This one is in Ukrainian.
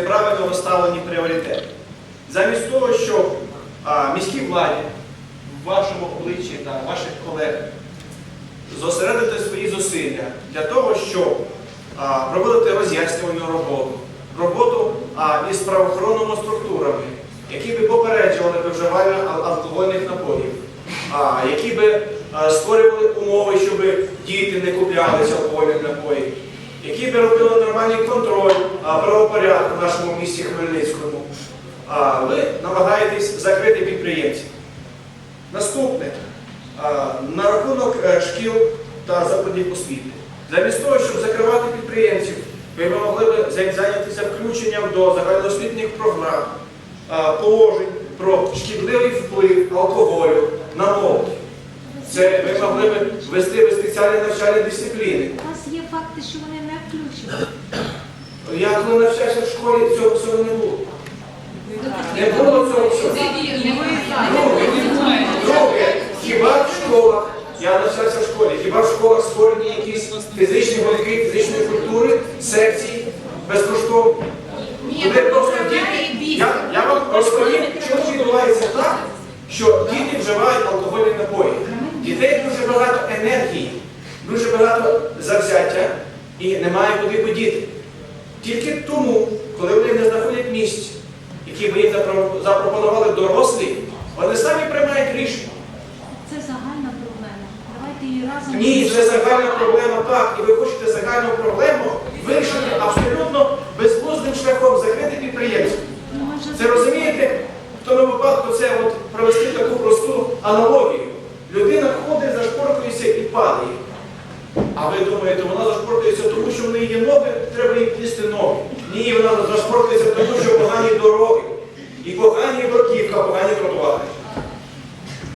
неправильно розставлені пріоритети. Замість того, щоб а, міській владі, в вашому обличчі та ваших колег зосередити свої зусилля для того, щоб проводити роз'яснювальну роботу, роботу із правоохоронними структурами, які би попереджували вживання алкогольних напоїв, які би створювали умови, щоб діти не купляли ці алкогольні напої, які би робили нормальний контроль правопорядку в нашому місті Хмельницькому. А, ви намагаєтесь закрити підприємців. Наступне на рахунок е, шкіл та закладів освіти. Замість того, щоб закривати підприємців, ви могли б зайнятися включенням до загальноосвітніх програм положень про шкідливий вплив алкоголю на молодь. Це ви могли б ввести в спеціальні навчальні дисципліни. У нас є факти, що вони не включені. Я коли навчався в школі, цього всього не було. Не було цього всього. Друге, друге, хіба в школах, я навчався в школі, хіба в школах створені якісь фізичні гуртки, фізичної культури, секції просто діти, я, я вам розповім, що відбувається так, що діти вживають алкогольні напої. Дітей дуже багато енергії, дуже багато завзяття і немає куди подіти. Тільки тому, коли вони не знаходять місць, які би їм запропонували дорослі, вони самі приймають рішення. Це загальна проблема. Давайте її разом. Ні, це загальна проблема так, і ви хочете загальну проблему вирішити абсолютно безглуздим шляхом, закрити підприємство. Ну, Це розумієте? В тому випадку це от провести таку просту аналогію. А ви думаєте, вона зашпортується тому, що в неї є ноги, треба їм плісти ноги. Ні, вона зашпортується тому, що погані дороги. І погані